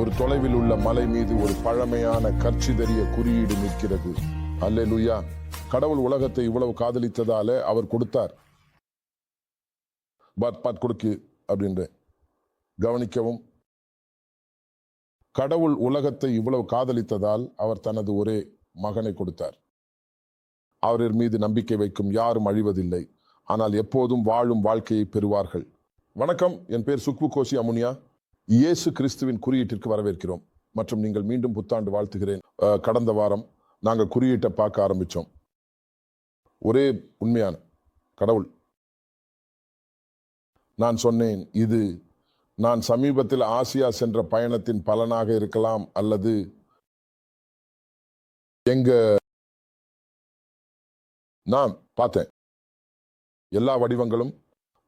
ஒரு தொலைவில் உள்ள மலை மீது ஒரு பழமையான கர்ச்சிதறிய குறியீடு நிற்கிறது. அல்லேலூயா. கடவுள் உலகத்தை இவ்வளவு காதலித்ததால அவர் கொடுத்தார். பாத் பாத் கொடுக்கு அப்படின்ற கவனிக்கவும். கடவுள் உலகத்தை இவ்வளவு காதலித்ததால் அவர் தனது ஒரே மகனை கொடுத்தார். அவரின் மீது நம்பிக்கை வைக்கும் யாரும் அழிவதில்லை. ஆனால் எப்போதும் வாழும் வாழ்க்கையை பெறுவார்கள். வணக்கம். என் பேர் சுக்பு கோஷி அமுனியா இயேசு கிறிஸ்துவின் குறியீட்டிற்கு வரவேற்கிறோம். மற்றும் நீங்கள் மீண்டும் புத்தாண்டு வாழ்த்துகிறேன். கடந்த வாரம் நாங்கள் குறியீட்டை பார்க்க ஆரம்பித்தோம் ஒரே உண்மையான கடவுள். நான் சொன்னேன் இது நான் சமீபத்தில் ஆசியா சென்ற பயணத்தின் பலனாக இருக்கலாம் அல்லது எங்க நான் பார்த்தேன். எல்லா வடிவங்களும்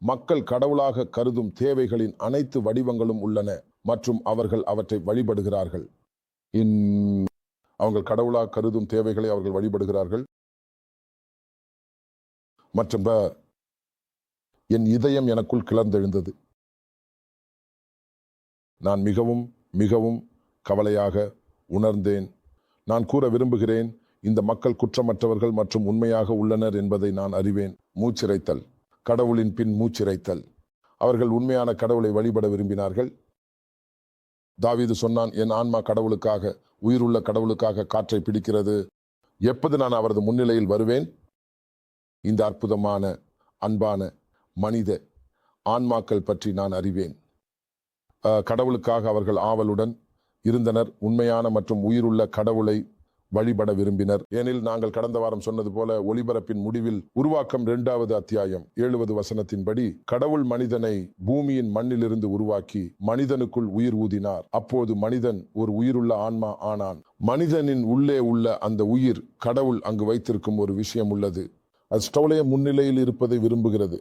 மக்கள் கடவுளாக கருதும் தேவைகளின் அனைத்து வடிவங்களும் உள்ளன மற்றும் அவர்கள் அவற்றை வழிபடுகிறார்கள். இன் அவங்கள் கடவுளாக கருதும் தேவைகளை அவர்கள் வழிபடுகிறார்கள். மற்றும் ப- என் இதயம் எனக்குள் கிளர்ந்தெழுந்தது. நான் மிகவும் மிகவும் கவலையாக உணர்ந்தேன். நான் கூற விரும்புகிறேன் இந்த மக்கள் குற்றமற்றவர்கள் மற்றும் உண்மையாக உள்ளனர் என்பதை நான் அறிவேன். மூச்சிறைத்தல் கடவுளின் பின் மூச்சிறைத்தல் அவர்கள் உண்மையான கடவுளை வழிபட விரும்பினார்கள். தாவீது சொன்னான் என் ஆன்மா கடவுளுக்காக உயிருள்ள கடவுளுக்காக காற்றை பிடிக்கிறது. எப்போது நான் அவரது முன்னிலையில் வருவேன்? இந்த அற்புதமான அன்பான மனித ஆன்மாக்கள் பற்றி நான் அறிவேன். கடவுளுக்காக அவர்கள் ஆவலுடன் இருந்தனர். உண்மையான மற்றும் உயிருள்ள கடவுளை வழிபட விரும்பினர். ஏனில் நாங்கள் கடந்த வாரம் சொன்னது போல ஒளிபரப்பின் முடிவில் உருவாக்கம் இரண்டாவது அத்தியாயம் ஏழுவது வசனத்தின்படி கடவுள் மனிதனை பூமியின் மண்ணிலிருந்து உருவாக்கி மனிதனுக்குள் உயிர் ஊதினார். அப்போது மனிதன் ஒரு உயிருள்ள ஆன்மா ஆனான். மனிதனின் உள்ளே உள்ள அந்த உயிர் கடவுள் அங்கு வைத்திருக்கும் ஒரு விஷயம் உள்ளது. அது ஸ்டவுலைய முன்னிலையில் இருப்பதை விரும்புகிறது.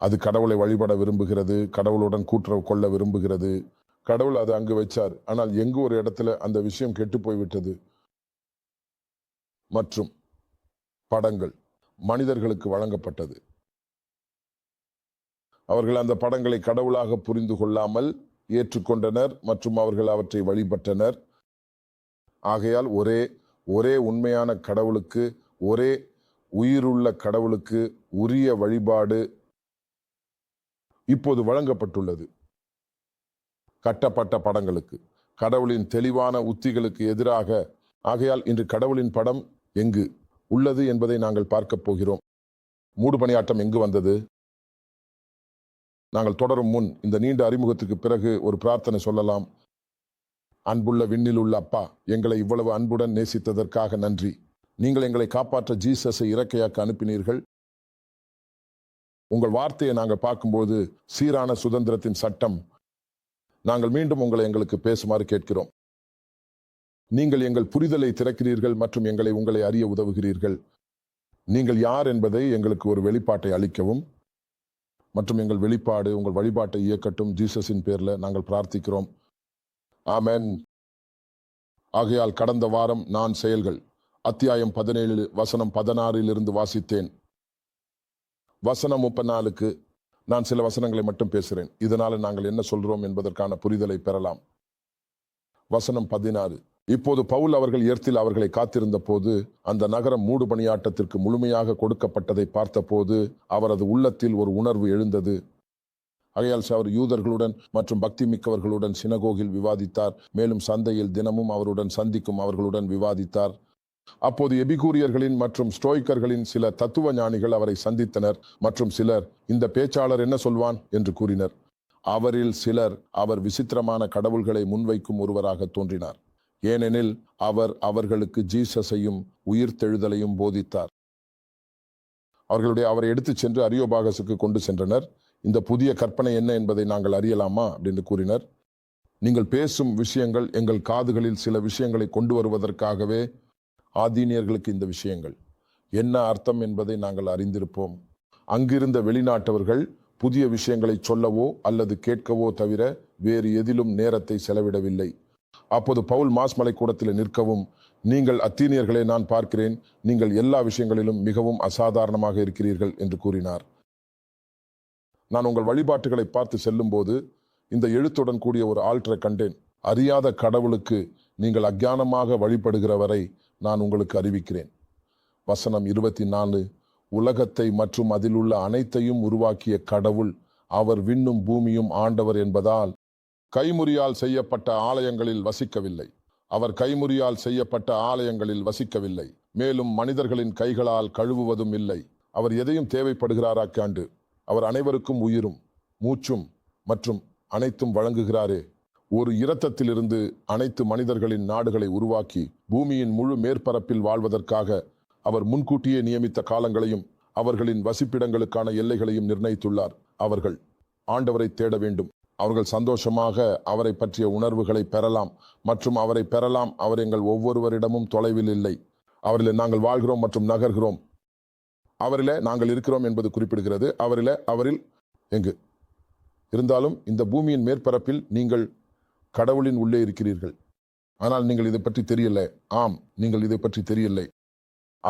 அது கடவுளை வழிபட விரும்புகிறது கடவுளுடன் கூட்டுறவு கொள்ள விரும்புகிறது. கடவுள் அது அங்கு வச்சார். ஆனால் எங்கு ஒரு இடத்துல அந்த விஷயம் கெட்டு போய்விட்டது? மற்றும் படங்கள் மனிதர்களுக்கு வழங்கப்பட்டது. அவர்கள் அந்த படங்களை கடவுளாக புரிந்து கொள்ளாமல் ஏற்றுக்கொண்டனர் மற்றும் அவர்கள் அவற்றை வழிபட்டனர். ஆகையால் ஒரே ஒரே உண்மையான கடவுளுக்கு ஒரே உயிருள்ள கடவுளுக்கு உரிய வழிபாடு இப்போது வழங்கப்பட்டுள்ளது. கட்டப்பட்ட படங்களுக்கு கடவுளின் தெளிவான உத்திகளுக்கு எதிராக ஆகையால் இன்று கடவுளின் படம் எங்கு உள்ளது என்பதை நாங்கள் பார்க்கப் போகிறோம். மூடுபணியாட்டம் எங்கு வந்தது? நாங்கள் தொடரும் முன் இந்த நீண்ட அறிமுகத்துக்கு பிறகு ஒரு பிரார்த்தனை சொல்லலாம். அன்புள்ள விண்ணில் உள்ள அப்பா எங்களை இவ்வளவு அன்புடன் நேசித்ததற்காக நன்றி. நீங்கள் எங்களை காப்பாற்ற ஜீசஸை இறக்கையாக்க அனுப்பினீர்கள். உங்கள் வார்த்தையை நாங்கள் பார்க்கும்போது சீரான சுதந்திரத்தின் சட்டம். நாங்கள் மீண்டும் உங்களை எங்களுக்கு பேசுமாறு கேட்கிறோம். நீங்கள் எங்கள் புரிதலை திறக்கிறீர்கள் மற்றும் எங்களை உங்களை அறிய உதவுகிறீர்கள். நீங்கள் யார் என்பதை எங்களுக்கு ஒரு வெளிப்பாட்டை அளிக்கவும் மற்றும் எங்கள் வெளிப்பாடு உங்கள் வழிபாட்டை இயக்கட்டும். ஜீசஸின் பேரில் நாங்கள் பிரார்த்திக்கிறோம். ஆமேன். ஆகையால் கடந்த வாரம் நான் செயல்கள். அத்தியாயம் பதினேழு வசனம் பதினாறிலிருந்து வாசித்தேன். வசனம் முப்பது நாலுக்கு நான் சில வசனங்களை மட்டும் பேசுகிறேன். இதனால் நாங்கள் என்ன சொல்கிறோம் என்பதற்கான புரிதலை பெறலாம். வசனம் பதினாறு இப்போது பவுல் அவர்கள் எர்த்தில் அவர்களை காத்திருந்த போது அந்த நகரம் மூடுபணியாட்டத்திற்கு முழுமையாக கொடுக்கப்பட்டதை பார்த்தபோது அவரது உள்ளத்தில் ஒரு உணர்வு எழுந்தது. ஆகையால் அவர் யூதர்களுடன் மற்றும் பக்தி மிக்கவர்களுடன் சினகோகில் விவாதித்தார். மேலும் சந்தையில் தினமும் அவருடன் சந்திக்கும் அவர்களுடன் விவாதித்தார். அப்போது எபிகூரியர்களின் மற்றும் ஸ்டோய்கர்களின் சில தத்துவ ஞானிகள் அவரை சந்தித்தனர். மற்றும் சிலர் இந்த பேச்சாளர் என்ன சொல்வான்? என்று கூறினர். அவரில் சிலர் அவர் விசித்திரமான கடவுள்களை முன்வைக்கும் ஒருவராக தோன்றினார். ஏனெனில் அவர் அவர்களுக்கு ஜீசஸையும் உயிர்த்தெழுதலையும் போதித்தார். அவர்களுடைய அவரை எடுத்துச் சென்று அரியோபாகசுக்கு கொண்டு சென்றனர். இந்த புதிய கற்பனை என்ன என்பதை நாங்கள் அறியலாமா? அப்படின்னு கூறினர். நீங்கள் பேசும் விஷயங்கள் எங்கள் காதுகளில் சில விஷயங்களை கொண்டு வருவதற்காகவே ஆதீனியர்களுக்கு இந்த விஷயங்கள். என்ன அர்த்தம் என்பதை நாங்கள் அறிந்திருப்போம். அங்கிருந்த வெளிநாட்டவர்கள் புதிய விஷயங்களை சொல்லவோ அல்லது கேட்கவோ தவிர வேறு எதிலும் நேரத்தை செலவிடவில்லை. அப்போது பவுல் மாஸ்மலை கூடத்தில் நிற்கவும் நீங்கள் அத்தீனியர்களை நான் பார்க்கிறேன். நீங்கள் எல்லா விஷயங்களிலும் மிகவும் அசாதாரணமாக இருக்கிறீர்கள் என்று கூறினார். நான் உங்கள் வழிபாட்டுகளை பார்த்து செல்லும்போது இந்த எழுத்துடன் கூடிய ஒரு ஆல்டரை கண்டேன். அறியாத கடவுளுக்கு நீங்கள் அஜானமாக வழிபடுகிறவரை நான் உங்களுக்கு அறிவிக்கிறேன். வசனம் இருபத்தி நாலு உலகத்தை மற்றும் அதில் உள்ள அனைத்தையும் உருவாக்கிய கடவுள் அவர் விண்ணும் பூமியும் ஆண்டவர் என்பதால் கைமுறியால் செய்யப்பட்ட ஆலயங்களில் வசிக்கவில்லை. அவர் கைமுறியால் செய்யப்பட்ட ஆலயங்களில் வசிக்கவில்லை. மேலும் மனிதர்களின் கைகளால் கழுவுவதும் இல்லை. அவர் எதையும் தேவைப்படுகிறாராக்காண்டு அவர் அனைவருக்கும் உயிரும் மூச்சும் மற்றும் அனைத்தும் வழங்குகிறாரே. ஒரு இரத்தத்திலிருந்து அனைத்து மனிதர்களின் நாடுகளை உருவாக்கி பூமியின் முழு மேற்பரப்பில் வாழ்வதற்காக அவர் முன்கூட்டியே நியமித்த காலங்களையும் அவர்களின் வசிப்பிடங்களுக்கான எல்லைகளையும் நிர்ணயித்துள்ளார். அவர்கள் ஆண்டவரை தேட வேண்டும். அவர்கள் சந்தோஷமாக அவரை பற்றிய உணர்வுகளை பெறலாம். மற்றும் அவரை பெறலாம். அவர் எங்கள் ஒவ்வொருவரிடமும் தொலைவில் இல்லை. அவரில் நாங்கள் வாழ்கிறோம் மற்றும் நகர்கிறோம். அவரிலே நாங்கள் இருக்கிறோம் என்பது குறிப்பிடுகிறது. அவரிலே அவரில் எங்கு? இருந்தாலும் இந்த பூமியின் மேற்பரப்பில் நீங்கள் கடவுளின் உள்ளே இருக்கிறீர்கள். ஆனால் நீங்கள் இதை பற்றி தெரியலை. ஆம் நீங்கள் இதை பற்றி தெரியலை.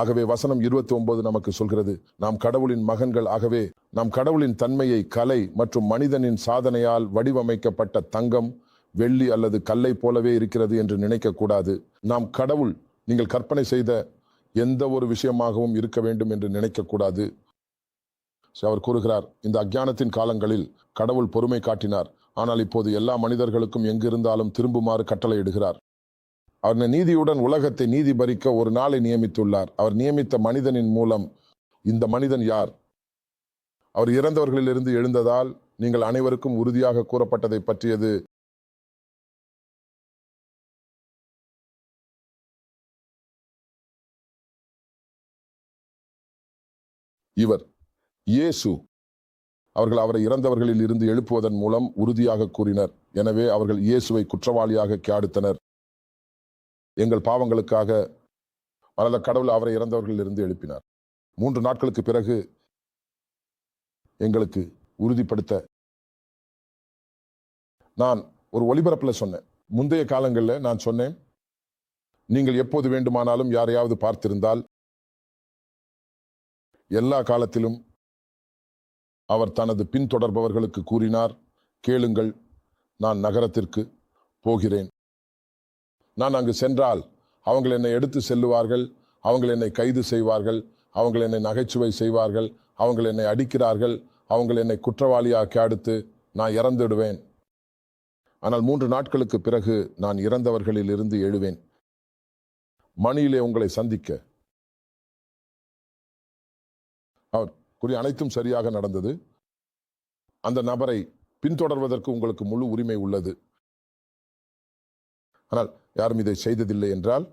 ஆகவே வசனம் இருபத்தி ஒன்பது நமக்கு சொல்கிறது நாம் கடவுளின் மகன்கள் ஆகவே நாம் கடவுளின் தன்மையை கலை மற்றும் மனிதனின் சாதனையால் வடிவமைக்கப்பட்ட தங்கம் வெள்ளி அல்லது கல்லை போலவே இருக்கிறது என்று நினைக்கக்கூடாது. நாம் கடவுள் நீங்கள் கற்பனை செய்த எந்த ஒரு விஷயமாகவும் இருக்க வேண்டும் என்று நினைக்கக்கூடாது. அவர் கூறுகிறார் இந்த அஞ்ஞானத்தின் காலங்களில் கடவுள் பொறுமை காட்டினார். ஆனால் இப்போது எல்லா மனிதர்களுக்கும் எங்கிருந்தாலும் திரும்புமாறு கட்டளையிடுகிறார். அவர் நீதியுடன் உலகத்தை நீதி பறிக்க ஒரு நாளை நியமித்துள்ளார். அவர் நியமித்த மனிதனின் மூலம் இந்த மனிதன் யார்? அவர் இறந்தவர்களிலிருந்து எழுந்ததால் நீங்கள் அனைவருக்கும் உறுதியாக கூறப்பட்டதை பற்றியது இவர். இயேசு அவர்கள் அவரை இறந்தவர்களில் இருந்து எழுப்புவதன் மூலம் உறுதியாக கூறினர். எனவே அவர்கள் இயேசுவை குற்றவாளியாக கியாடுத்தனர். எங்கள் பாவங்களுக்காக அல்லது கடவுள் அவரை இறந்தவர்களில் இருந்து எழுப்பினார். மூன்று நாட்களுக்கு பிறகு எங்களுக்கு உறுதிப்படுத்த நான் ஒரு ஒளிபரப்பில் சொன்னேன். முந்தைய காலங்களில் நான் சொன்னேன் நீங்கள் எப்போது வேண்டுமானாலும் யாரையாவது பார்த்திருந்தால் எல்லா காலத்திலும் அவர் தனது பின்தொடர்பவர்களுக்கு கூறினார் கேளுங்கள் நான் நகரத்திற்கு போகிறேன். நான் அங்கு சென்றால் அவங்கள் என்னை எடுத்து செல்லுவார்கள் அவங்கள் என்னை கைது செய்வார்கள் அவங்கள் என்னை நகைச்சுவை செய்வார்கள் அவங்கள் என்னை அடிக்கிறார்கள் அவங்கள் என்னை குற்றவாளியாக்கி அடுத்து நான் இறந்துடுவேன் ஆனால் மூன்று நாட்களுக்கு பிறகு நான் இறந்தவர்களில் இருந்து எழுவேன். மணியிலே உங்களை சந்திக்க. அவர் கூறிய அனைத்தும் சரியாக நடந்தது. அந்த நபரை பின்தொடர்வதற்கு உங்களுக்கு முழு உரிமை உள்ளது. ஆனால் யாரும் இதை செய்ததில்லை என்றால்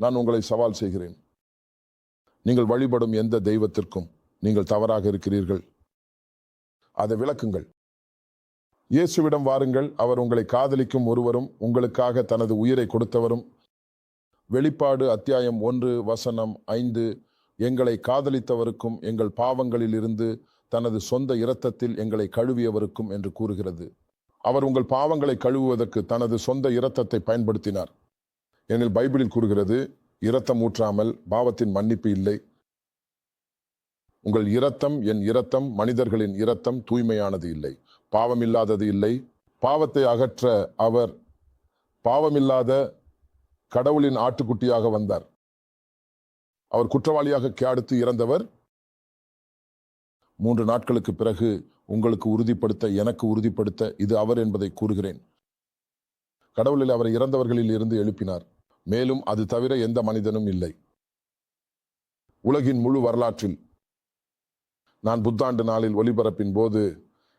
நான் உங்களை சவால் செய்கிறேன். நீங்கள் வழிபடும் எந்த தெய்வத்திற்கும் நீங்கள் தவறாக இருக்கிறீர்கள். அதை விளக்குங்கள். இயேசுவிடம் வாருங்கள். அவர் உங்களை காதலிக்கும் ஒருவரும் உங்களுக்காக தனது உயிரை கொடுத்தவரும். வெளிப்பாடு அத்தியாயம் ஒன்று வசனம் ஐந்து. எங்களை காதலித்தவருக்கும் எங்கள் பாவங்களில் இருந்து தனது சொந்த இரத்தத்தில் எங்களை கழுவியவருக்கும் என்று கூறுகிறது. அவர் உங்கள் பாவங்களை கழுவுவதற்கு தனது சொந்த இரத்தத்தை பயன்படுத்தினார். எனில் பைபிளில் கூறுகிறது இரத்தம் ஊற்றாமல் பாவத்தின் மன்னிப்பு இல்லை. உங்கள் இரத்தம் என் இரத்தம் மனிதர்களின் இரத்தம் தூய்மையானது இல்லை. பாவமில்லாதது இல்லை. பாவத்தை அகற்ற அவர் பாவமில்லாத கடவுளின் ஆட்டுக்குட்டியாக வந்தார். அவர் குற்றவாளியாக கேடுத்து இறந்தவர். மூன்று நாட்களுக்கு பிறகு உங்களுக்கு உறுதிப்படுத்த எனக்கு உறுதிப்படுத்த இது அவர் என்பதை கூறுகிறேன். கடவுளில் அவரை இறந்தவர்களில் இருந்து எழுப்பினார். மேலும் அது தவிர எந்த மனிதனும் இல்லை. உலகின் முழு வரலாற்றில் நான் புத்தாண்டு நாளில் ஒளிபரப்பின் போது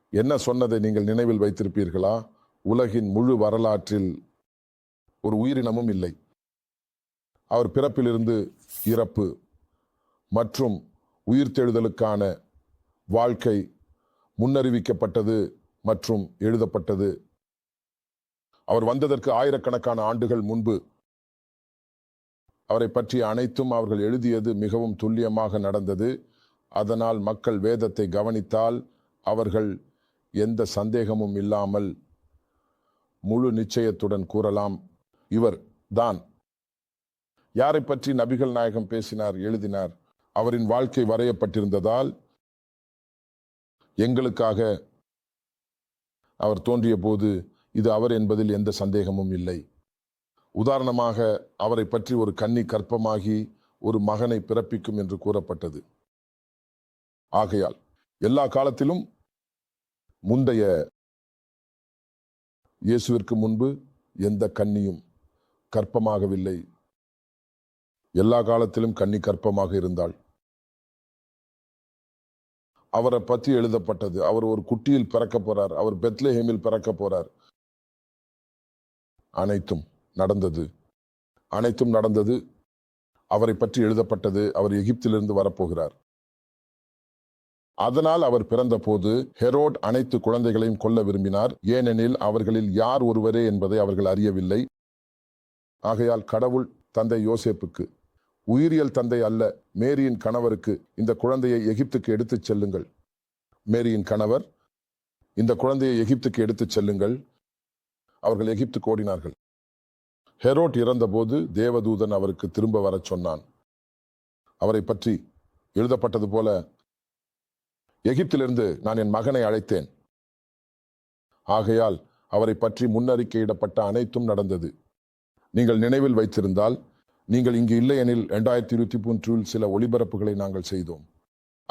என்ன சொன்னதை நீங்கள் நினைவில் வைத்திருப்பீர்களா? உலகின் முழு வரலாற்றில் ஒரு உயிரினமும் இல்லை. அவர் பிறப்பிலிருந்து இறப்பு மற்றும் உயிர்த்தெழுதலுக்கான வாழ்க்கை முன்னறிவிக்கப்பட்டது மற்றும் எழுதப்பட்டது. அவர் வந்ததற்கு ஆயிரக்கணக்கான ஆண்டுகள் முன்பு அவரை பற்றிய அனைத்தும் அவர்கள் எழுதியது மிகவும் துல்லியமாக நடந்தது. அதனால் மக்கள் வேதத்தை கவனித்தால் அவர்கள் எந்த சந்தேகமும் இல்லாமல் முழு நிச்சயத்துடன் கூறலாம். இவர் தான் யாரை பற்றி நபிகள் நாயகம் பேசினார் எழுதினார்? அவரின் வாழ்க்கை வரையப்பட்டிருந்ததால் எங்களுக்காக அவர் தோன்றிய போது இது அவர் என்பதில் எந்த சந்தேகமும் இல்லை. உதாரணமாக அவரை பற்றி ஒரு கன்னி கற்பமாகி ஒரு மகனை பிறப்பிக்கும் என்று கூறப்பட்டது. ஆகையால் எல்லா காலத்திலும் முந்தைய இயேசுவிற்கு முன்பு எந்த கன்னியும் கற்பமாகவில்லை. எல்லா காலத்திலும் கன்னி கற்பமாக இருந்தாள். அவரை பற்றி எழுதப்பட்டது. அவர் ஒரு குட்டியில் பிறக்க போறார். அவர் பெத்லேஹேமில் பிறக்க போறார். அனைத்தும் நடந்தது. அனைத்தும் நடந்தது. அவரை பற்றி எழுதப்பட்டது. அவர் எகிப்திலிருந்து வரப்போகிறார். அதனால் அவர் பிறந்தபோது ஹெரோட் அனைத்து குழந்தைகளையும் கொல்ல விரும்பினார். ஏனெனில் அவர்களில் யார் ஒருவரே என்பதை அவர்கள் அறியவில்லை. ஆகையால் கடவுள் தந்தை யோசேப்புக்கு உயிரியல் தந்தை அல்ல மேரியின் கணவருக்கு இந்த குழந்தையை எகிப்துக்கு எடுத்துச் செல்லுங்கள். மேரியின் கணவர் இந்த குழந்தையை எகிப்துக்கு எடுத்துச் செல்லுங்கள். அவர்கள் எகிப்துக்கு ஓடினார்கள். ஹெரோட் இறந்தபோது தேவதூதன் அவருக்கு திரும்ப வரச் சொன்னான். அவரை பற்றி எழுதப்பட்டது போல எகிப்திலிருந்து நான் என் மகனை அழைத்தேன். ஆகையால் அவரை பற்றி முன்னறிக்கையிடப்பட்ட அனைத்தும் நடந்தது. நீங்கள் நினைவில் வைத்திருந்தால் நீங்கள் இங்கு இல்லை எனில் இரண்டாயிரத்தி இருபத்தி மூன்றில் சில ஒளிபரப்புகளை நாங்கள் செய்தோம்.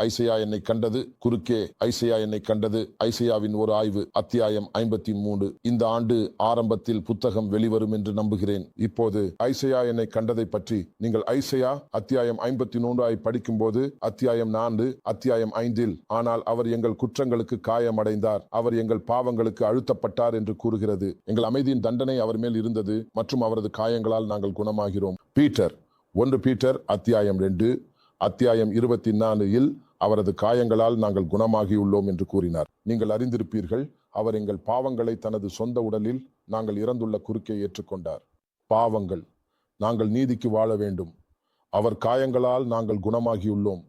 ஐசையா என்னை கண்டது. குறுக்கே ஐசையா என்னை கண்டது. ஐசையாவின் ஒரு ஆய்வு அத்தியாயம் ஐம்பத்தி மூன்று இந்த ஆண்டு ஆரம்பத்தில் புத்தகம் வெளிவரும் என்று நம்புகிறேன். இப்போது ஐசையா என்னை கண்டதை பற்றி நீங்கள் ஐசையா அத்தியாயம் ஐம்பத்தி மூன்று ஆய் படிக்கும்போது அத்தியாயம் நான்கு அத்தியாயம் ஐந்தில் ஆனால் அவர் எங்கள் குற்றங்களுக்கு காயமடைந்தார். அவர் எங்கள் பாவங்களுக்கு அழுத்தப்பட்டார் என்று கூறுகிறது. எங்கள் அமைதியின் தண்டனை அவர் மேல் இருந்தது மற்றும் அவரது காயங்களால் நாங்கள் குணமாகிறோம். பீட்டர் ஒன்று பீட்டர் அத்தியாயம் ரெண்டு அத்தியாயம் இருபத்தி நான்கில் அவரது காயங்களால் நாங்கள் குணமாகியுள்ளோம் என்று கூறினார். நீங்கள் அறிந்திருப்பீர்கள் அவர் எங்கள் பாவங்களை தனது சொந்த உடலில் நாங்கள் இறந்துள்ள குறுக்கே ஏற்றுக்கொண்டார். பாவங்கள் நாங்கள் நீதிக்கு வாழ வேண்டும். அவர் காயங்களால் நாங்கள் குணமாகியுள்ளோம்.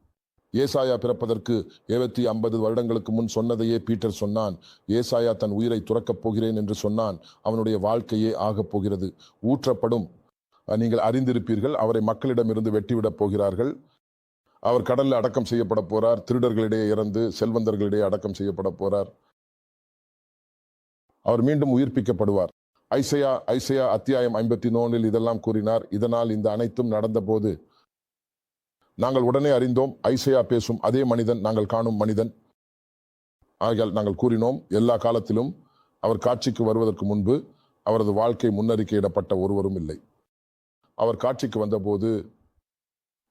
ஏசாயா பிறப்பதற்கு எழுபத்தி ஐம்பது வருடங்களுக்கு முன் சொன்னதையே பீட்டர் சொன்னான். ஏசாயா தன் உயிரை துறக்கப் போகிறேன் என்று சொன்னான். அவனுடைய வாழ்க்கையே ஆகப் போகிறது. ஊற்றப்படும். நீங்கள் அறிந்திருப்பீர்கள் அவரை மக்களிடமிருந்து வெட்டிவிடப் போகிறார்கள். அவர் கடலில் அடக்கம் செய்யப்பட போறார். திருடர்களிடையே இறந்து செல்வந்தர்களிடையே அடக்கம் செய்யப்பட போறார். அவர் மீண்டும் உயிர்ப்பிக்கப்படுவார். ஐசையா ஐசையா அத்தியாயம் ஐம்பத்தி நோனில் இதெல்லாம் கூறினார். இதனால் இந்த அனைத்தும் நடந்தபோது நாங்கள் உடனே அறிந்தோம் ஐசையா பேசும் அதே மனிதன் நாங்கள் காணும் மனிதன். ஆகையால் நாங்கள் கூறினோம் எல்லா காலத்திலும் அவர் காட்சிக்கு வருவதற்கு முன்பு அவரது வாழ்க்கை முன்னறிக்கையிடப்பட்ட ஒருவரும் இல்லை. அவர் காட்சிக்கு வந்தபோது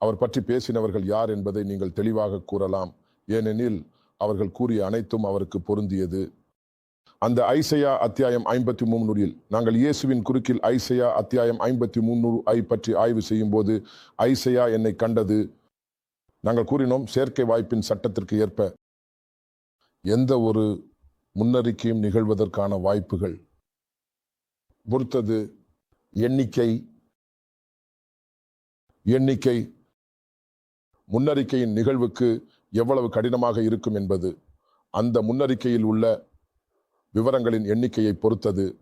அவர் பற்றி பேசினவர்கள் யார் என்பதை நீங்கள் தெளிவாக கூறலாம். ஏனெனில் அவர்கள் கூறிய அனைத்தும் அவருக்கு பொருந்தியது. அந்த ஐசையா அத்தியாயம் ஐம்பத்தி மூணூறில் நாங்கள் இயேசுவின் குறுக்கில் ஐசையா அத்தியாயம் ஐம்பத்தி மூணூறு ஐ பற்றி ஆய்வு செய்யும் போது ஐசையா என்னை கண்டது. நாங்கள் கூறினோம் செயற்கை வாய்ப்பின் சட்டத்திற்கு ஏற்ப எந்த ஒரு முன்னறிக்கையும் நிகழ்வதற்கான வாய்ப்புகள் பொறுத்தது. எண்ணிக்கை எண்ணிக்கை முன்னறிக்கையின் நிகழ்வுக்கு எவ்வளவு கடினமாக இருக்கும் என்பது அந்த முன்னறிக்கையில் உள்ள விவரங்களின் எண்ணிக்கையை பொறுத்தது.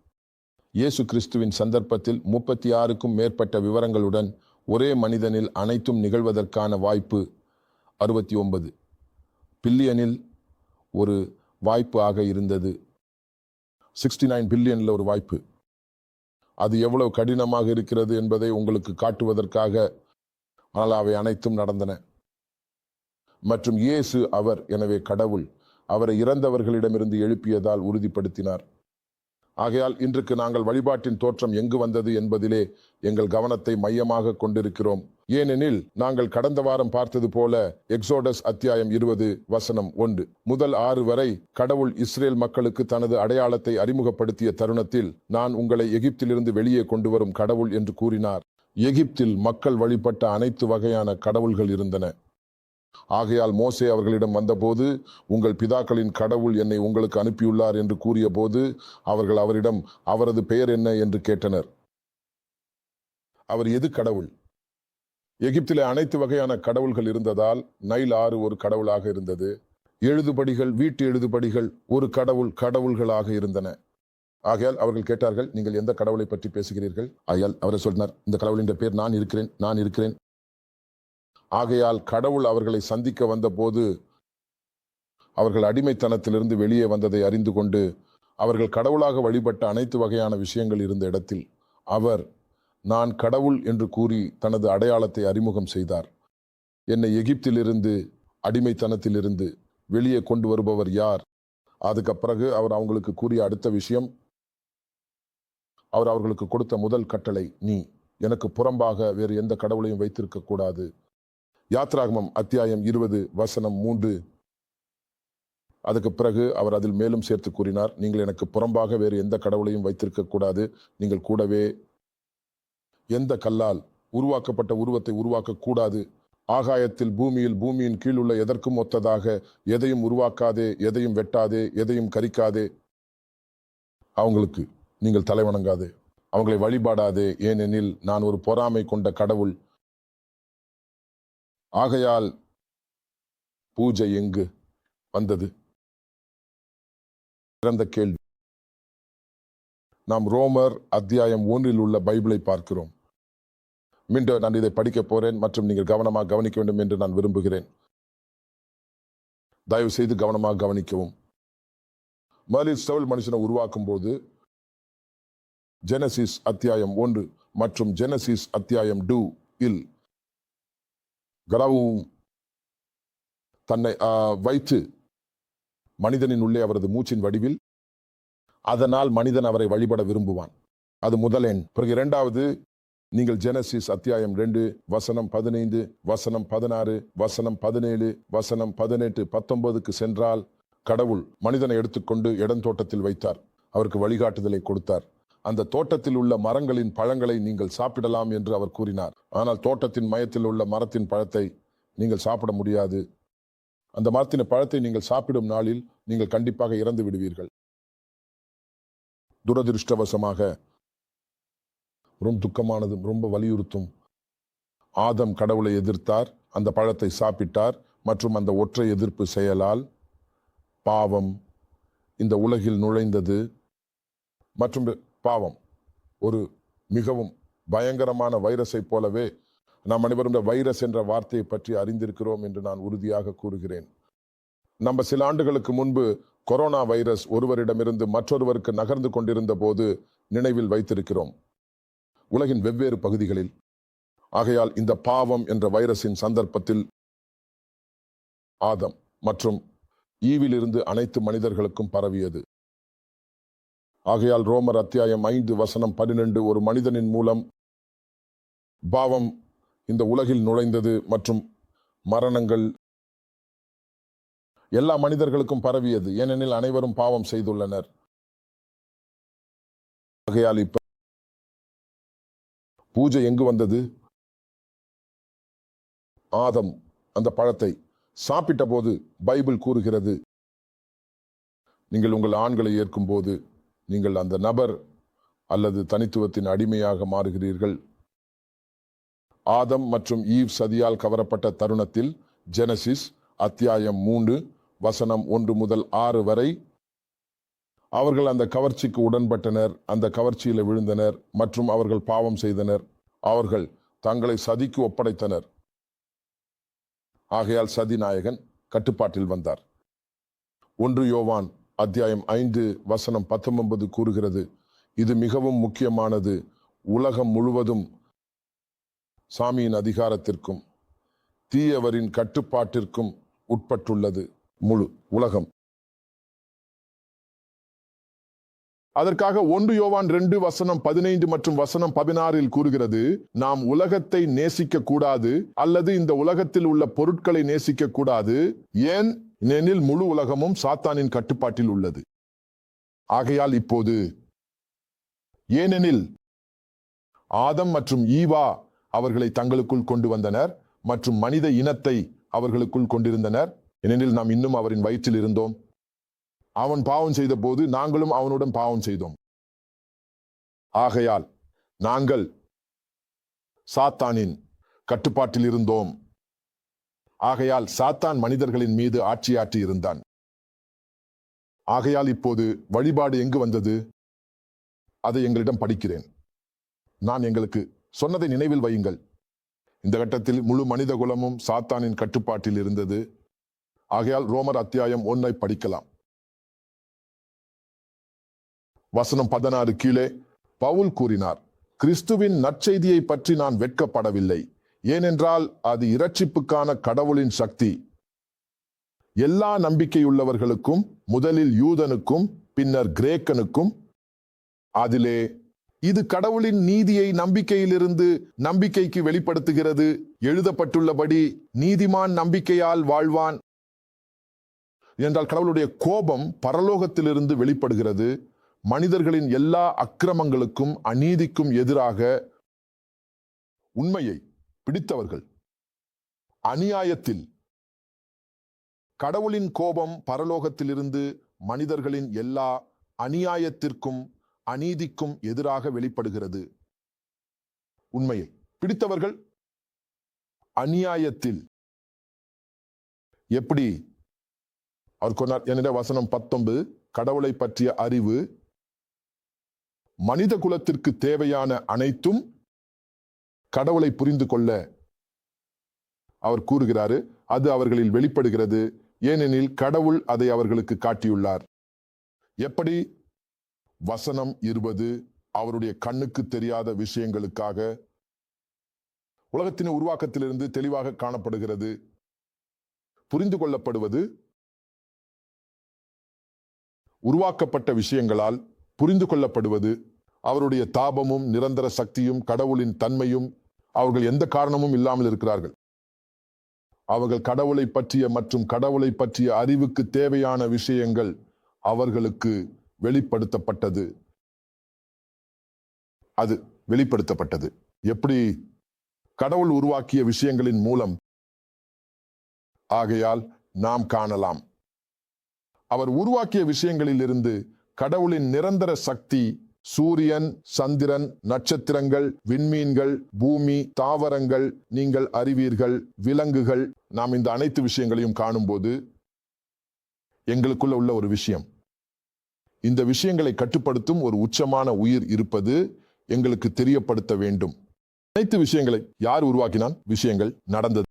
இயேசு கிறிஸ்துவின் சந்தர்ப்பத்தில் முப்பத்தி ஆறுக்கும் மேற்பட்ட விவரங்களுடன் ஒரே மனிதனில் அனைத்தும் நிகழ்வதற்கான வாய்ப்பு அறுபத்தி ஒன்பது பில்லியனில் ஒரு வாய்ப்பு ஆக இருந்தது. சிக்ஸ்டி நைன் பில்லியனில் ஒரு வாய்ப்பு. அது எவ்வளவு கடினமாக இருக்கிறது என்பதை உங்களுக்கு காட்டுவதற்காக ஆனால் அவை அனைத்தும் நடந்தன. மற்றும் இயேசு அவர் எனவே கடவுள் அவரை இறந்தவர்களிடமிருந்து எழுப்பியதால் உறுதிப்படுத்தினார். ஆகையால் இன்றுக்கு நாங்கள் வழிபாட்டின் தோற்றம் எங்கு வந்தது என்பதிலே எங்கள் கவனத்தை மையமாக கொண்டிருக்கிறோம். ஏனெனில் நாங்கள் கடந்த வாரம் பார்த்தது போல எக்ஸோடஸ் அத்தியாயம் இருபது வசனம் ஒன்று. முதல் ஆறு வரை கடவுள் இஸ்ரேல் மக்களுக்கு தனது அடையாளத்தை அறிமுகப்படுத்திய தருணத்தில் நான் உங்களை எகிப்திலிருந்து வெளியே கொண்டு வரும் கடவுள் என்று கூறினார். எகிப்தில் மக்கள் வழிபட்ட அனைத்து வகையான கடவுள்கள் இருந்தன. ஆகையால் மோசே அவர்களிடம் வந்தபோது உங்கள் பிதாக்களின் கடவுள் என்னை உங்களுக்கு அனுப்பியுள்ளார் என்று கூறியபோது அவர்கள் அவரிடம் அவரது பெயர் என்ன? என்று கேட்டனர். அவர் எது கடவுள்? எகிப்திலே அனைத்து வகையான கடவுள்கள் இருந்ததால் நைல் ஆறு ஒரு கடவுளாக இருந்தது. எழுதுபடிகள் வீட்டு எழுதுபடிகள் ஒரு கடவுள் கடவுள்களாக இருந்தன. ஆகையால் அவர்கள் கேட்டார்கள் நீங்கள் எந்த கடவுளை பற்றி பேசுகிறீர்கள்? ஆகையால் அவரை சொன்னார் இந்த கடவுளின் பேர் நான் இருக்கிறேன் நான் இருக்கிறேன். ஆகையால் கடவுள் அவர்களை சந்திக்க வந்தபோது அவர்கள் அடிமைத்தனத்திலிருந்து வெளியே வந்ததை அறிந்து கொண்டு அவர்கள் கடவுளாக வழிபட்ட அனைத்து வகையான விஷயங்கள் இருந்த இடத்தில் அவர் நான் கடவுள் என்று கூறி தனது அடையாளத்தை அறிமுகம் செய்தார். என்னை எகிப்திலிருந்து அடிமைத்தனத்திலிருந்து வெளியே கொண்டு வருபவர் யார்? அதுக்கு பிறகு அவர் அவங்களுக்கு கூறிய அடுத்த விஷயம் அவர் அவர்களுக்கு கொடுத்த முதல் கட்டளை நீ. எனக்கு புறம்பாக வேறு எந்த கடவுளையும் வைத்திருக்க கூடாது. யாத்ராகமம் அத்தியாயம் இருபது வசனம் மூன்று. அதுக்கு பிறகு அவர் அதில் மேலும் சேர்த்து கூறினார் நீங்கள் எனக்கு புறம்பாக வேறு எந்த கடவுளையும் வைத்திருக்க கூடாது. நீங்கள் கூடவே எந்த கல்லால் உருவாக்கப்பட்ட உருவத்தை உருவாக்கக்கூடாது ஆகாயத்தில் பூமியில் பூமியின் கீழ் உள்ள எதற்கும் ஒத்ததாக எதையும் உருவாக்காதே எதையும் வெட்டாதே எதையும் கரிக்காதே. அவங்களுக்கு நீங்கள் தலைவணங்காதே. அவங்களை வழிபாடாதே. ஏனெனில் நான் ஒரு பொறாமை கொண்ட கடவுள். ஆகையால் பூஜை எங்கு வந்தது? சிறந்த கேள்வி. நாம் ரோமர் அத்தியாயம் ஒன்றில் உள்ள பைபிளை பார்க்கிறோம். மீண்டும் நான் இதை படிக்க போறேன் மற்றும் நீங்கள் கவனமாக கவனிக்க வேண்டும் என்று நான் விரும்புகிறேன். தயவு செய்து கவனமாக கவனிக்கவும். முதலில் ஸ்டவுல் மனுஷனை உருவாக்கும் போது ஜெனசிஸ் அத்தியாயம் ஒன்று மற்றும் ஜெனசிஸ் அத்தியாயம் டூ இல் கலாவும் தன்னை வைத்து மனிதனின் உள்ளே அவரது மூச்சின் வடிவில் அதனால் மனிதன் அவரை வழிபட விரும்புவான். அது முதல் எண். பிறகு இரண்டாவது நீங்கள் ஜெனசிஸ் அத்தியாயம் ரெண்டு வசனம் பதினைந்து வசனம் பதினாறு வசனம் பதினேழு வசனம் பதினெட்டு பத்தொன்பதுக்கு சென்றால் கடவுள் மனிதனை எடுத்துக்கொண்டு இடந்தோட்டத்தில் வைத்தார். அவருக்கு வழிகாட்டுதலை கொடுத்தார். அந்த தோட்டத்தில் உள்ள மரங்களின் பழங்களை நீங்கள் சாப்பிடலாம் என்று அவர் கூறினார். ஆனால் தோட்டத்தின் மையத்தில் உள்ள மரத்தின் பழத்தை நீங்கள் சாப்பிட முடியாது. அந்த மரத்தின் பழத்தை நீங்கள் சாப்பிடும் நாளில் நீங்கள் கண்டிப்பாக இறந்து விடுவீர்கள். துரதிருஷ்டவசமாக ரொம்ப துக்கமானதும் ரொம்ப வலியுறுத்தும். ஆதம் கடவுளை எதிர்த்தார் அந்த பழத்தை சாப்பிட்டார் மற்றும் அந்த ஒற்றை எதிர்ப்பு செயலால் பாவம் இந்த உலகில் நுழைந்தது. மற்றும் பாவம். ஒரு மிகவும் பயங்கரமான வைரஸை போலவே நாம் அனைவரும் இந்த வைரஸ் என்ற வார்த்தையை பற்றி அறிந்திருக்கிறோம் என்று நான் உறுதியாக கூறுகிறேன். நம்ம சில ஆண்டுகளுக்கு முன்பு கொரோனா வைரஸ் ஒருவரிடமிருந்து மற்றொருவருக்கு நகர்ந்து கொண்டிருந்த போது நினைவில் வைத்திருக்கிறோம். உலகின் வெவ்வேறு பகுதிகளில். ஆகையால் இந்த பாவம் என்ற வைரஸின் சந்தர்ப்பத்தில் ஆதம் மற்றும் ஈவிலிருந்து அனைத்து மனிதர்களுக்கும் பரவியது. ஆகையால் ரோமர் அத்தியாயம் ஐந்து வசனம் பன்னிரெண்டு ஒரு மனிதனின் மூலம் பாவம் இந்த உலகில் நுழைந்தது மற்றும் மரணங்கள் எல்லா மனிதர்களுக்கும் பரவியது. ஏனெனில் அனைவரும் பாவம் செய்துள்ளனர். ஆகையால் இப்ப பூஜை எங்கு வந்தது? ஆதம் அந்த பழத்தை சாப்பிட்ட போது பைபிள் கூறுகிறது. நீங்கள் உங்கள் ஆண்களை ஏற்கும் போது நீங்கள் அந்த நபர் அல்லது தனித்துவத்தின் அடிமையாக மாறுகிறீர்கள். ஆதம் மற்றும் ஈவ் சதியால் கவரப்பட்ட தருணத்தில் ஜெனசிஸ் அத்தியாயம் மூன்று வசனம் ஒன்று முதல் ஆறு வரை அவர்கள் அந்த கவர்ச்சிக்கு உடன்பட்டனர் அந்த கவர்ச்சியில் விழுந்தனர் மற்றும் அவர்கள் பாவம் செய்தனர். அவர்கள் தங்களை சதிக்கு ஒப்படைத்தனர். ஆகையால் சதிநாயகன் கட்டுப்பாட்டில் வந்தார். ஒன்று யோவான் அத்தியாயம் ஐந்து வசனம் பத்தொன்பது கூறுகிறது. இது மிகவும் முக்கியமானது. உலகம் முழுவதும் சாமியின் அதிகாரத்திற்கும் தீயவரின் கட்டுப்பாட்டிற்கும் உட்பட்டுள்ளது. முழு உலகம். அதற்காக ஒன்று யோவான் ரெண்டு வசனம் பதினைந்து மற்றும் வசனம் பதினாறில் கூறுகிறது நாம் உலகத்தை நேசிக்க கூடாது அல்லது இந்த உலகத்தில் உள்ள பொருட்களை நேசிக்க கூடாது ஏன் ஏனெனில் முழு உலகமும் சாத்தானின் கட்டுப்பாட்டில் உள்ளது. ஆகையால் இப்போது ஏனெனில் ஆதம் மற்றும் ஈவா அவர்களை தங்களுக்குள் கொண்டு வந்தனர் மற்றும் மனித இனத்தை அவர்களுக்குள் கொண்டிருந்தனர். ஏனெனில் நாம் இன்னும் அவரின் வயிற்றில் இருந்தோம். அவன் பாவம் செய்த போது நாங்களும் அவனுடன் பாவம் செய்தோம். ஆகையால் நாங்கள் சாத்தானின் கட்டுப்பாட்டில் இருந்தோம். ஆகையால் சாத்தான் மனிதர்களின் மீது ஆட்சியாற்றி இருந்தான். ஆகையால் இப்போது வழிபாடு எங்கு வந்தது? அதை எங்களிடம் படிக்கிறேன். நான் எங்களுக்கு சொன்னதை நினைவில் வையுங்கள். இந்த கட்டத்தில் முழு மனித குலமும் சாத்தானின் கட்டுப்பாட்டில் இருந்தது. ஆகையால் ரோமர் அத்தியாயம் ஒன்றை படிக்கலாம். வசனம் பதினாறு கீழே பவுல் கூறினார் கிறிஸ்துவின் நற்செய்தியை பற்றி நான் வெட்கப்படவில்லை. ஏனென்றால் அது இரட்சிப்புக்கான கடவுளின் சக்தி. எல்லா நம்பிக்கையுள்ளவர்களுக்கும் முதலில் யூதனுக்கும் பின்னர் கிரேக்கனுக்கும் அதிலே இது கடவுளின் நீதியை நம்பிக்கையிலிருந்து நம்பிக்கைக்கு வெளிப்படுத்துகிறது. எழுதப்பட்டுள்ளபடி நீதிமான் நம்பிக்கையால் வாழ்வான். என்றால் கடவுளுடைய கோபம் பரலோகத்திலிருந்து வெளிப்படுகிறது. மனிதர்களின் எல்லா அக்கிரமங்களுக்கும் அநீதிக்கும் எதிராக உண்மையை பிடித்தவர்கள். அநியாயத்தில். கடவுளின் கோபம் பரலோகத்திலிருந்து மனிதர்களின் எல்லா அநியாயத்திற்கும் அநீதிக்கும் எதிராக வெளிப்படுகிறது. உண்மையில் பிடித்தவர்கள்? அநியாயத்தில். எப்படி? அவர் கொண்டார் என்னிட வசனம் பத்தொன்பது கடவுளை பற்றிய அறிவு மனித குலத்திற்கு தேவையான அனைத்தும் கடவுளை புரிந்து கொள்ள அவர் கூறுகிறாரு அது அவர்களில் வெளிப்படுகிறது. ஏனெனில் கடவுள் அதை அவர்களுக்கு காட்டியுள்ளார். எப்படி? வசனம் இருபது அவருடைய கண்ணுக்கு தெரியாத விஷயங்களுக்காக. உலகத்தின் உருவாக்கத்திலிருந்து தெளிவாக காணப்படுகிறது. புரிந்து கொள்ளப்படுவது உருவாக்கப்பட்ட விஷயங்களால் புரிந்து கொள்ளப்படுவது. அவருடைய தாபமும் நிரந்தர சக்தியும் கடவுளின் தன்மையும் அவர்கள் எந்த காரணமும் இல்லாமல் இருக்கிறார்கள். அவர்கள் கடவுளை பற்றிய மற்றும் கடவுளை பற்றிய அறிவுக்கு தேவையான விஷயங்கள் அவர்களுக்கு வெளிப்படுத்தப்பட்டது. அது வெளிப்படுத்தப்பட்டது. எப்படி? கடவுள் உருவாக்கிய விஷயங்களின் மூலம். ஆகையால் நாம் காணலாம். அவர் உருவாக்கிய விஷயங்களிலிருந்து கடவுளின் நிரந்தர சக்தி சூரியன் சந்திரன் நட்சத்திரங்கள் விண்மீன்கள் பூமி தாவரங்கள் நீங்கள் அறிவீர்கள் விலங்குகள். நாம் இந்த அனைத்து விஷயங்களையும் காணும்போது எங்களுக்குள்ள உள்ள ஒரு விஷயம். இந்த விஷயங்களை கட்டுப்படுத்தும் ஒரு உச்சமான உயிர் இருப்பது எங்களுக்கு தெரியப்படுத்த வேண்டும். அனைத்து விஷயங்களை யார் உருவாக்கினான்? விஷயங்கள் நடந்தது.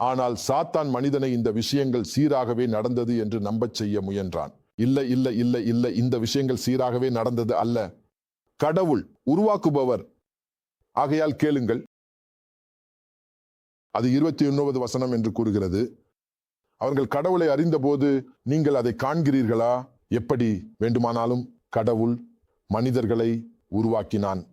ஆனால் சாத்தான் மனிதனை இந்த விஷயங்கள் சீராகவே நடந்தது என்று நம்பச் செய்ய முயன்றான். இல்லை இல்லை இல்லை இல்லை இந்த விஷயங்கள் சீராகவே நடந்தது அல்ல. கடவுள் உருவாக்குபவர். ஆகையால் கேளுங்கள். அது இருபத்தி ஒன்பது வசனம் என்று கூறுகிறது. அவர்கள் கடவுளை அறிந்தபோது நீங்கள் அதை காண்கிறீர்களா? எப்படி? வேண்டுமானாலும் கடவுள் மனிதர்களை உருவாக்கினான்.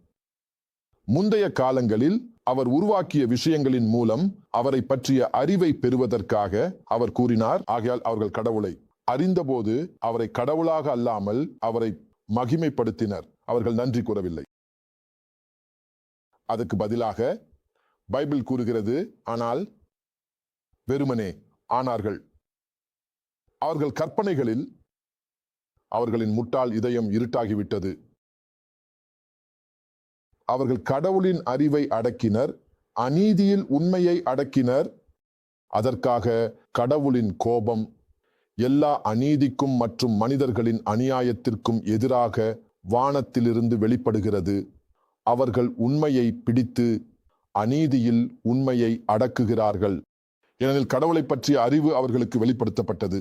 முந்தைய காலங்களில் அவர் உருவாக்கிய விஷயங்களின் மூலம் அவரை பற்றிய அறிவை பெறுவதற்காக அவர் கூறினார். ஆகையால் அவர்கள் கடவுளை அறிந்தபோது அவரை கடவுளாக அல்லாமல் அவரை மகிமைப்படுத்தினர். அவர்கள் நன்றி கூறவில்லை. அதுக்கு பதிலாக பைபிள் கூறுகிறது ஆனால் வெறுமனே ஆனார்கள். அவர்கள் கற்பனைகளில் அவர்களின் முட்டாள் இதயம் இருட்டாகிவிட்டது. அவர்கள் கடவுளின் அறிவை அடக்கினர் அநீதியில் உண்மையை அடக்கினர். அதற்காக கடவுளின் கோபம் எல்லா அநீதிக்கும் மற்றும் மனிதர்களின் அநியாயத்திற்கும் எதிராக வானத்திலிருந்து வெளிப்படுகிறது. அவர்கள் உண்மையை பிடித்து அநீதியில் உண்மையை அடக்குகிறார்கள். ஏனெனில் கடவுளை பற்றிய அறிவு அவர்களுக்கு வெளிப்படுத்தப்பட்டது.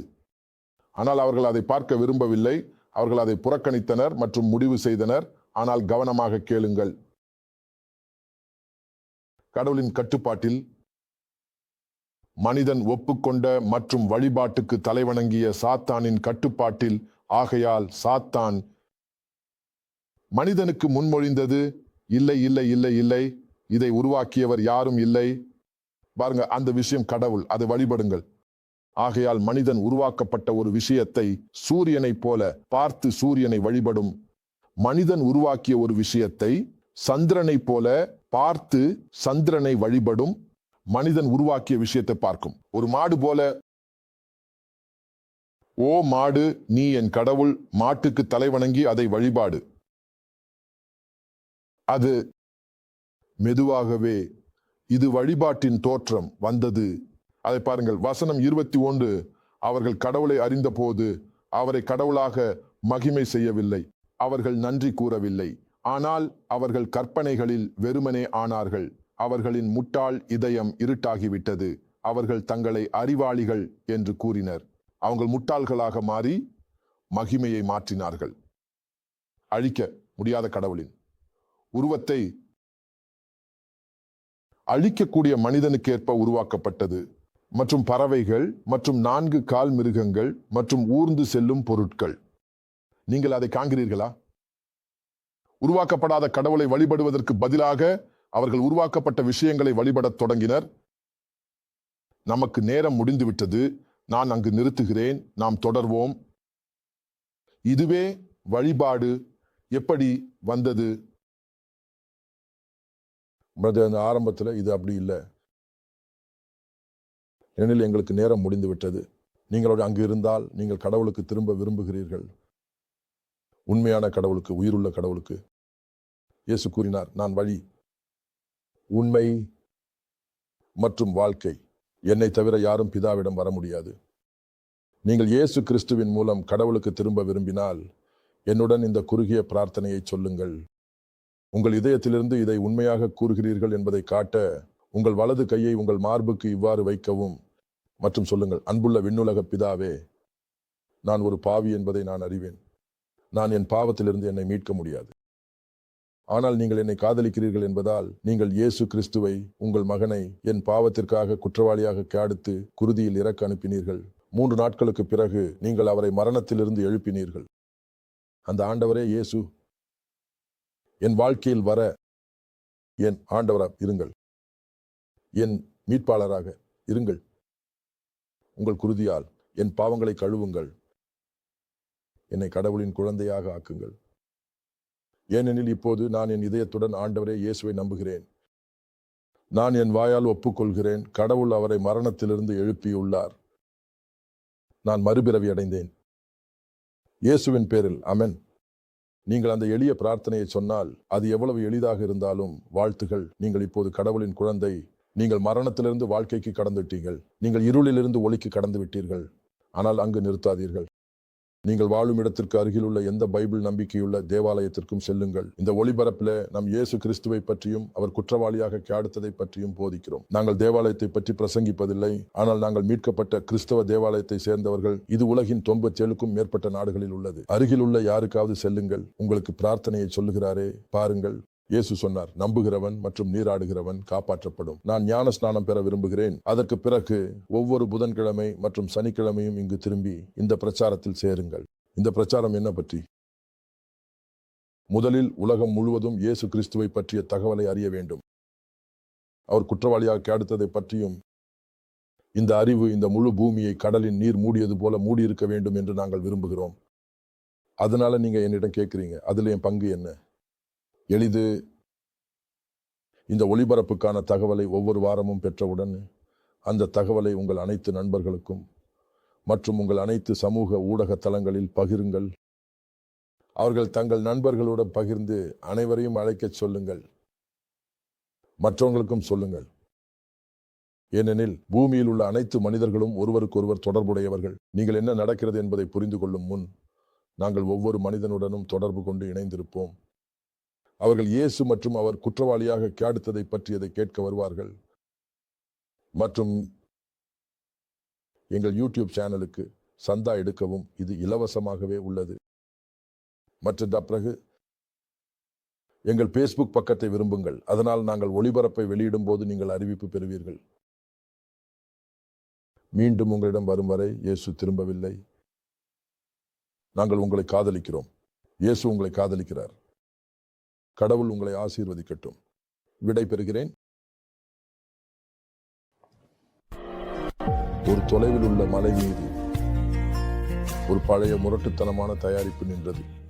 ஆனால் அவர்கள் அதை பார்க்க விரும்பவில்லை. அவர்கள் அதை புறக்கணித்தனர் மற்றும் முடிவு செய்தனர். ஆனால் கவனமாக கேளுங்கள். கடவுளின் கட்டுப்பாட்டில் மனிதன் ஒப்புக்கொண்ட மற்றும் வழிபாட்டுக்கு தலைவணங்கிய சாத்தானின் கட்டுப்பாட்டில் ஆகையால் சாத்தான் மனிதனுக்கு முன்மொழிந்தது இல்லை இல்லை இல்லை இல்லை இதை உருவாக்கியவர் யாரும் இல்லை. பாருங்க அந்த விஷயம் கடவுள் அதை வழிபடுங்கள். ஆகையால் மனிதன் உருவாக்கப்பட்ட ஒரு விஷயத்தை சூரியனைப் போல பார்த்து சூரியனை வழிபடும். மனிதன் உருவாக்கிய ஒரு விஷயத்தை சந்திரனைப் போல பார்த்து சந்திரனை வழிபடும். மனிதன் உருவாக்கிய விஷயத்தை பார்க்கும். ஒரு மாடு போல ஓ மாடு நீ என் கடவுள் மாட்டுக்கு தலைவணங்கி அதை வழிபாடு. அது மெதுவாகவே இது வழிபாட்டின் தோற்றம் வந்தது. அதை பாருங்கள். வசனம் இருபத்தி ஒன்று அவர்கள் கடவுளை அறிந்தபோது அவரை கடவுளாக மகிமை செய்யவில்லை அவர்கள் நன்றி கூறவில்லை. ஆனால் அவர்கள் கற்பனைகளில் வெறுமனே ஆனார்கள். அவர்களின் முட்டாள் இதயம் இருட்டாகிவிட்டது. அவர்கள் தங்களை அறிவாளிகள் என்று கூறினர். அவங்க முட்டாள்களாக மாறி மகிமையை மாற்றினார்கள். அழிக்க முடியாத கடவுளின் உருவத்தை அழிக்கக்கூடிய மனிதனுக்கேற்ப உருவாக்கப்பட்டது. மற்றும் பறவைகள் மற்றும் நான்கு கால் மிருகங்கள் மற்றும் ஊர்ந்து செல்லும் பொருட்கள். நீங்கள் அதை காண்கிறீர்களா? உருவாக்கப்படாத கடவுளை வழிபடுவதற்கு பதிலாக அவர்கள் உருவாக்கப்பட்ட விஷயங்களை வழிபடத் தொடங்கினர். நமக்கு நேரம் முடிந்துவிட்டது. நான் அங்கு நிறுத்துகிறேன். நாம் தொடர்வோம். இதுவே வழிபாடு. எப்படி வந்தது? பிரதர், அந்த இது அப்படி இல்லை. ஏனெனில் எங்களுக்கு நேரம் முடிந்து விட்டது நீங்கள் அங்கு இருந்தால் நீங்கள் கடவுளுக்கு திரும்ப விரும்புகிறீர்கள். உண்மையான கடவுளுக்கு உயிருள்ள கடவுளுக்கு. இயேசு கூறினார் நான் வழி உண்மை மற்றும் வாழ்க்கை. என்னை தவிர யாரும் பிதாவிடம் வர முடியாது. நீங்கள் இயேசு கிறிஸ்துவின் மூலம் கடவுளுக்கு திரும்ப விரும்பினால் என்னுடன் இந்த குறுகிய பிரார்த்தனையை சொல்லுங்கள். உங்கள் இதயத்திலிருந்து இதை உண்மையாக கூறுகிறீர்கள் என்பதை காட்ட உங்கள் வலது கையை உங்கள் மார்புக்கு இவ்வாறு வைக்கவும் மற்றும் சொல்லுங்கள் அன்புள்ள விண்ணுலக பிதாவே நான் ஒரு பாவி என்பதை நான் அறிவேன். நான் என் பாவத்திலிருந்து என்னை மீட்க முடியாது. ஆனால் நீங்கள் என்னை காதலிக்கிறீர்கள் என்பதால் நீங்கள் இயேசு கிறிஸ்துவை உங்கள் மகனை என் பாவத்திற்காக குற்றவாளியாக கேடுத்து குருதியில் இறக்க அனுப்பினீர்கள். மூன்று நாட்களுக்கு பிறகு நீங்கள் அவரை மரணத்திலிருந்து எழுப்பினீர்கள். அந்த ஆண்டவரே இயேசு என் வாழ்க்கையில் வர என் ஆண்டவராக இருங்கள். என் மீட்பாளராக இருங்கள். உங்கள் குருதியால் என் பாவங்களை கழுவுங்கள். என்னை கடவுளின் குழந்தையாக ஆக்குங்கள். ஏனெனில் இப்போது நான் என் இதயத்துடன் ஆண்டவரே இயேசுவை நம்புகிறேன். நான் என் வாயால் ஒப்புக்கொள்கிறேன். கடவுள் அவரை மரணத்திலிருந்து எழுப்பியுள்ளார். நான் மறுபிறவி அடைந்தேன். இயேசுவின் பேரில். அமென் நீங்கள் அந்த எளிய பிரார்த்தனையை சொன்னால் அது எவ்வளவு எளிதாக இருந்தாலும் வாழ்த்துகள். நீங்கள் இப்போது கடவுளின் குழந்தை. நீங்கள் மரணத்திலிருந்து வாழ்க்கைக்கு கடந்துவிட்டீர்கள். நீங்கள் இருளிலிருந்து ஒளிக்கு கடந்து விட்டீர்கள் ஆனால் அங்கு நிறுத்தாதீர்கள். நீங்கள் வாழும் இடத்திற்கு அருகிலுள்ள எந்த பைபிள் நம்பிக்கையுள்ள தேவாலயத்திற்கும் செல்லுங்கள். இந்த ஒளிபரப்பில் நம் இயேசு கிறிஸ்துவை பற்றியும் அவர் குற்றவாளியாக கேடுத்ததை பற்றியும் போதிக்கிறோம். நாங்கள் தேவாலயத்தை பற்றி பிரசங்கிப்பதில்லை. ஆனால் நாங்கள் மீட்கப்பட்ட கிறிஸ்தவ தேவாலயத்தை சேர்ந்தவர்கள் இது உலகின் தொம்பத்தேழுக்கும் மேற்பட்ட நாடுகளில் உள்ளது. அருகிலுள்ள யாருக்காவது செல்லுங்கள். உங்களுக்கு பிரார்த்தனையை சொல்லுகிறாரே. பாருங்கள். இயேசு சொன்னார் நம்புகிறவன் மற்றும் நீராடுகிறவன் காப்பாற்றப்படும். நான் ஞான ஸ்நானம் பெற விரும்புகிறேன். அதற்கு பிறகு ஒவ்வொரு புதன்கிழமை மற்றும் சனிக்கிழமையும் இங்கு திரும்பி இந்த பிரச்சாரத்தில் சேருங்கள். இந்த பிரச்சாரம் என்ன பற்றி? முதலில் உலகம் முழுவதும் இயேசு கிறிஸ்துவை பற்றிய தகவலை அறிய வேண்டும். அவர் குற்றவாளியாக கேடுத்ததை பற்றியும் இந்த அறிவு இந்த முழு பூமியை கடலின் நீர் மூடியது போல மூடியிருக்க வேண்டும் என்று நாங்கள் விரும்புகிறோம். அதனால நீங்க என்னிடம் கேட்குறீங்க. அதில் என் பங்கு என்ன? எளிது. இந்த ஒளிபரப்புக்கான தகவலை ஒவ்வொரு வாரமும் பெற்றவுடன் அந்த தகவலை உங்கள் அனைத்து நண்பர்களுக்கும் மற்றும் உங்கள் அனைத்து சமூக ஊடக தளங்களில் பகிருங்கள். அவர்கள் தங்கள் நண்பர்களுடன் பகிர்ந்து அனைவரையும் அழைக்கச் சொல்லுங்கள். மற்றவங்களுக்கும் சொல்லுங்கள். ஏனெனில் பூமியில் உள்ள அனைத்து மனிதர்களும் ஒருவருக்கொருவர் தொடர்புடையவர்கள். நீங்கள் என்ன நடக்கிறது என்பதை புரிந்து கொள்ளும் முன் நாங்கள் ஒவ்வொரு மனிதனுடனும் தொடர்பு கொண்டு இணைந்திருப்போம். அவர்கள் இயேசு மற்றும் அவர் குற்றவாளியாக கேடுத்ததை பற்றியதை கேட்க வருவார்கள். மற்றும் எங்கள் யூடியூப் சேனலுக்கு சந்தா எடுக்கவும் இது இலவசமாகவே உள்ளது. மற்ற பிறகு எங்கள் ஃபேஸ்புக் பக்கத்தை விரும்புங்கள். அதனால் நாங்கள் ஒளிபரப்பை வெளியிடும் போது நீங்கள் அறிவிப்பு பெறுவீர்கள். மீண்டும் உங்களிடம் வரும் வரை இயேசு திரும்பவில்லை. நாங்கள் உங்களை காதலிக்கிறோம். இயேசு உங்களை காதலிக்கிறார். கடவுள் உங்களை ஆசீர்வதிக்கட்டும். விடை பெறுகிறேன். ஒரு தொலைவில் உள்ள மலை மீது ஒரு பழைய முரட்டுத்தனமான தயாரிப்பு நின்றது.